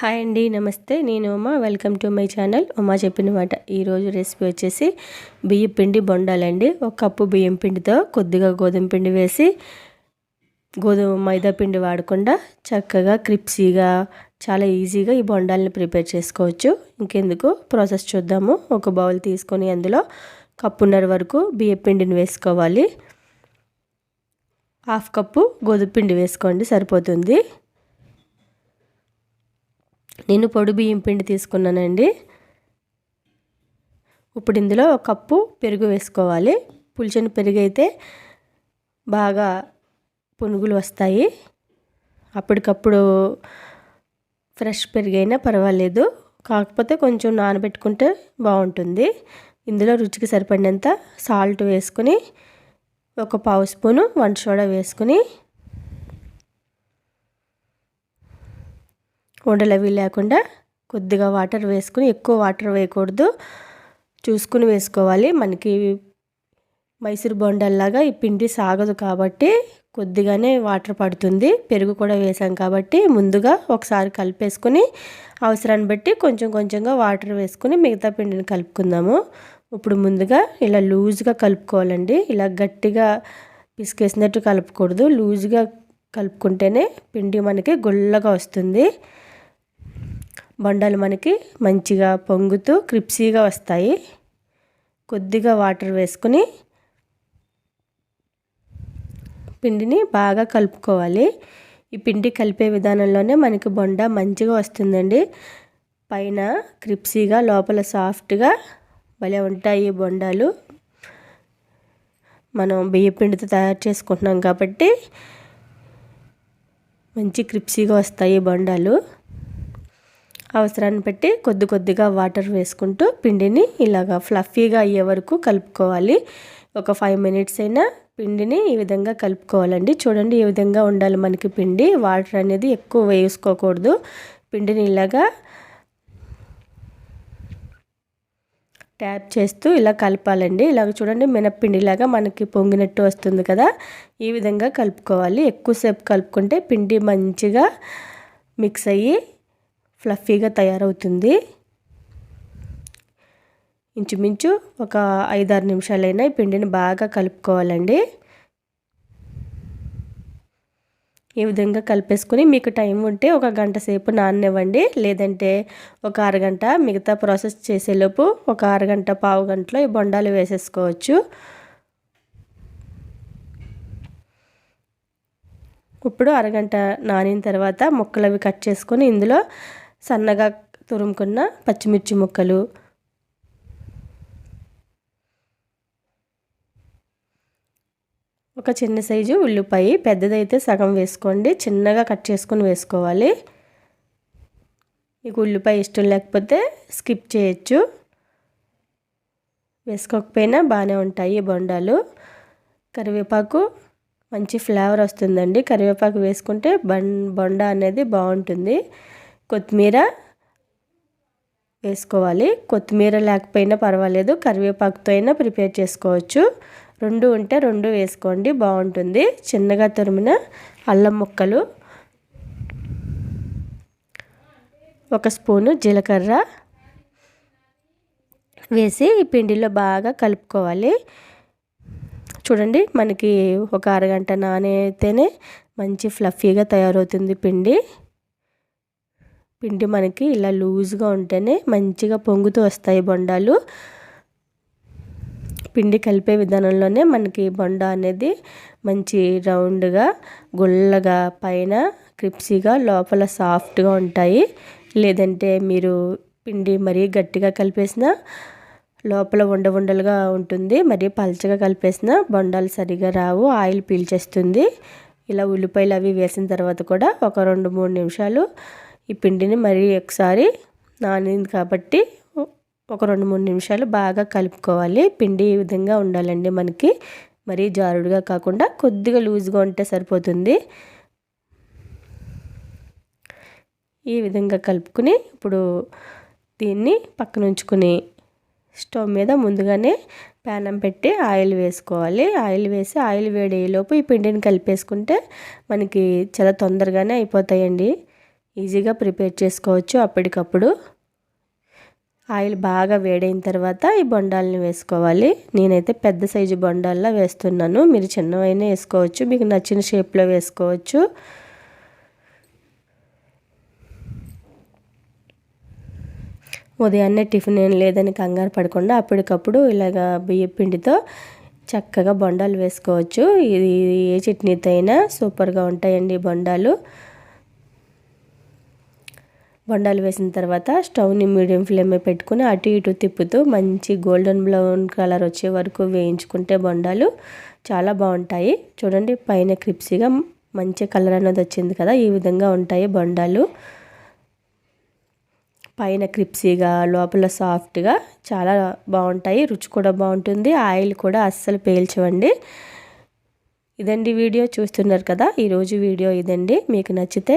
Hi అండి నమస్తే. నేను Uma. Welcome to my channel. Uma చెప్పిన మాట. ఈరోజు రెసిపీ వచ్చేసి బియ్యం పిండి బొండాలండి. ఒక కప్పు బియ్యం పిండితో కొద్దిగా గోధుమ పిండి వేసి గోధుమ మైదా పిండి వాడకుండా చక్కగా క్రిప్సీగా చాలా ఈజీగా ఈ బొండాలని ప్రిపేర్ చేసుకోవచ్చు. ఇంకెందుకు? ప్రాసెస్ చూద్దాము. ఒక బౌల్ తీసుకొని అందులో కప్పున్నర వరకు బియ్యం పిండిని వేసుకోవాలి. హాఫ్ కప్పు గోధుమ పిండి వేసుకోండి సరిపోతుంది. నేను పొడి బియ్యం పిండి తీసుకున్నానండి. ఇప్పుడు ఇందులో ఒక కప్పు పెరుగు వేసుకోవాలి. పులిచిన పెరుగు అయితే బాగా పునుగులు వస్తాయి. అప్పటికప్పుడు ఫ్రెష్ పెరుగైనా పర్వాలేదు. కాకపోతే కొంచెం నానబెట్టుకుంటే బాగుంటుంది. ఇందులో రుచికి సరిపడినంత సాల్ట్ వేసుకుని ఒక పావు స్పూను వంట సోడా వేసుకుని ఉండలు అవి లేకుండా కొద్దిగా వాటర్ వేసుకుని ఎక్కువ వాటర్ వేయకూడదు. చూసుకుని వేసుకోవాలి. మనకి మైసూర్ బొండల్లాగా ఈ పిండి సాగదు కాబట్టి కొద్దిగానే వాటర్ పడుతుంది. పెరుగు కూడా వేసాం కాబట్టి ముందుగా ఒకసారి కలిపేసుకుని అవసరాన్ని బట్టి కొంచెం కొంచెంగా వాటర్ వేసుకుని మిగతా పిండిని కలుపుకుందాము. ఇప్పుడు ముందుగా ఇలా లూజ్గా కలుపుకోవాలండి. ఇలా గట్టిగా పిసికేసినట్టు కలుపుకూడదు. లూజ్గా కలుపుకుంటేనే పిండి మనకి గుల్లగా వస్తుంది. బండలు మనకి మంచిగా పొంగుతూ క్రిప్సీగా వస్తాయి. కొద్దిగా వాటర్ వేసుకుని పిండిని బాగా కలుపుకోవాలి. ఈ పిండి కలిపే విధానంలోనే మనకి బొండ మంచిగా వస్తుందండి. పైన క్రిప్సీగా లోపల సాఫ్ట్గా భలే ఉంటాయి బొండాలు. మనం బియ్య పిండితో తయారు చేసుకుంటున్నాం కాబట్టి మంచి క్రిప్సీగా వస్తాయి బొండాలు. అవసరాన్ని బట్టి కొద్ది కొద్దిగా వాటర్ వేసుకుంటూ పిండిని ఇలాగా ఫ్లఫీగా అయ్యే వరకు కలుపుకోవాలి. ఒక ఫైవ్ మినిట్స్ అయినా పిండిని ఈ విధంగా కలుపుకోవాలండి. చూడండి ఈ విధంగా ఉండాలి మనకి పిండి. వాటర్ అనేది ఎక్కువ వేసుకోకూడదు. పిండిని ఇలాగా ట్యాప్ చేస్తూ ఇలా కలపాలండి. ఇలాగ చూడండి మినప్పిండిలాగా మనకి పొంగినట్టు వస్తుంది కదా. ఈ విధంగా కలుపుకోవాలి. ఎక్కువసేపు కలుపుకుంటే పిండి మంచిగా మిక్స్ అయ్యి ఫ్లఫీగా తయారవుతుంది. ఇంచుమించు ఒక ఐదారు నిమిషాలైనా ఈ పిండిని బాగా కలుపుకోవాలండి. ఈ విధంగా కలిపేసుకుని మీకు టైం ఉంటే ఒక గంట సేపు నాననివ్వండి. లేదంటే ఒక అరగంట మిగతా ప్రాసెస్ చేసేలోపు ఒక అరగంట పావు గంటలో ఈ బొండాలు వేసేసుకోవచ్చు. ఇప్పుడు అరగంట నానిన తర్వాత ముక్కలు అవి కట్ చేసుకొని ఇందులో సన్నగా తురుముకున్న పచ్చిమిర్చి ముక్కలు. ఒక చిన్న సైజు ఉల్లిపాయ పెద్దదైతే సగం వేసుకోండి. చిన్నగా కట్ చేసుకొని వేసుకోవాలి. మీకు ఉల్లిపాయ ఇష్టం లేకపోతే స్కిప్ చేయొచ్చు. వేసుకోకపోయినా బాగానే ఉంటాయి బొండాలు. కరివేపాకు మంచి ఫ్లేవర్ వస్తుందండి. కరివేపాకు వేసుకుంటే బం బొండ అనేది బాగుంటుంది. కొత్తిమీర వేసుకోవాలి. కొత్తిమీర లేకపోయినా పర్వాలేదు. కరివేపాకుతో అయినా ప్రిపేర్ చేసుకోవచ్చు. రెండు ఉంటే రెండు వేసుకోండి. బాగుంటుంది. చిన్నగా తురిమిన అల్లం ముక్కలు. ఒక స్పూను జీలకర్ర వేసి ఈ పిండిలో బాగా కలుపుకోవాలి. చూడండి మనకి ఒక అరగంట నానైతేనే మంచి ఫ్లఫీగా తయారవుతుంది పిండి. పిండి మనకి ఇలా లూజ్గా ఉంటేనే మంచిగా పొంగుతూ వస్తాయి బొండాలు. పిండి కలిపే విధానంలోనే మనకి బొండ అనేది మంచి రౌండ్గా గుల్లగా పైన క్రిప్సీగా లోపల సాఫ్ట్గా ఉంటాయి. లేదంటే మీరు పిండి మరీ గట్టిగా కలిపేసిన లోపల ఉండ ఉండలుగా ఉంటుంది మరి పల్చగా కలిపేసిన బొండాలు సరిగా రావు ఆయిల్ పీల్చేస్తుంది. ఇలా ఉల్లిపాయలు అవి వేసిన తర్వాత కూడా ఒక రెండు మూడు నిమిషాలు ఈ పిండిని మరీ ఒకసారి నానింది కాబట్టి ఒక రెండు మూడు నిమిషాలు బాగా కలుపుకోవాలి. పిండి ఈ విధంగా ఉండాలండి మనకి. మరీ జారుడుగా కాకుండా కొద్దిగా లూజ్గా ఉంటే సరిపోతుంది. ఈ విధంగా కలుపుకుని ఇప్పుడు దీన్ని పక్కన ఉంచుకుని స్టవ్ మీద ముందుగానే ప్యానం పెట్టి ఆయిల్ వేసుకోవాలి. ఆయిల్ వేసి ఆయిల్ వేడేలోపు ఈ పిండిని కలిపేసుకుంటే మనకి చాలా తొందరగానే అయిపోతాయండి. ఈజీగా ప్రిపేర్ చేసుకోవచ్చు. అప్పటికప్పుడు ఆయిల్ బాగా వేడైన తర్వాత ఈ బొండాలని వేసుకోవాలి. నేనైతే పెద్ద సైజు బొండాల్లో వేస్తున్నాను. మీరు చిన్నవైనా వేసుకోవచ్చు. మీకు నచ్చిన షేప్లో వేసుకోవచ్చు. ఉదయాన్నే టిఫిన్ ఏం లేదని కంగారు పడకుండా అప్పటికప్పుడు ఇలాగ బియ్యం పిండితో చక్కగా బొండాలు వేసుకోవచ్చు. ఇది ఏ చట్నీతో అయినా సూపర్గా ఉంటాయండి బొండాలు. బొండాలు వేసిన తర్వాత స్టవ్ని మీడియం ఫ్లేమ్ పెట్టుకుని అటు ఇటు తిప్పుతూ మంచి గోల్డెన్ బ్రౌన్ కలర్ వచ్చే వరకు వేయించుకుంటే బొండాలు చాలా బాగుంటాయి. చూడండి పైన క్రిప్సీగా మంచి కలర్ అనేది వచ్చింది కదా ఈ విధంగా ఉంటాయి బొండాలు. పైన క్రిప్సీగా లోపల సాఫ్ట్గా చాలా బాగుంటాయి రుచి కూడా బాగుంటుంది ఆయిల్ కూడా అస్సలు పేల్చవండి. ఇదండి వీడియో చూస్తున్నారు కదా ఈరోజు వీడియో ఇదండి. మీకు నచ్చితే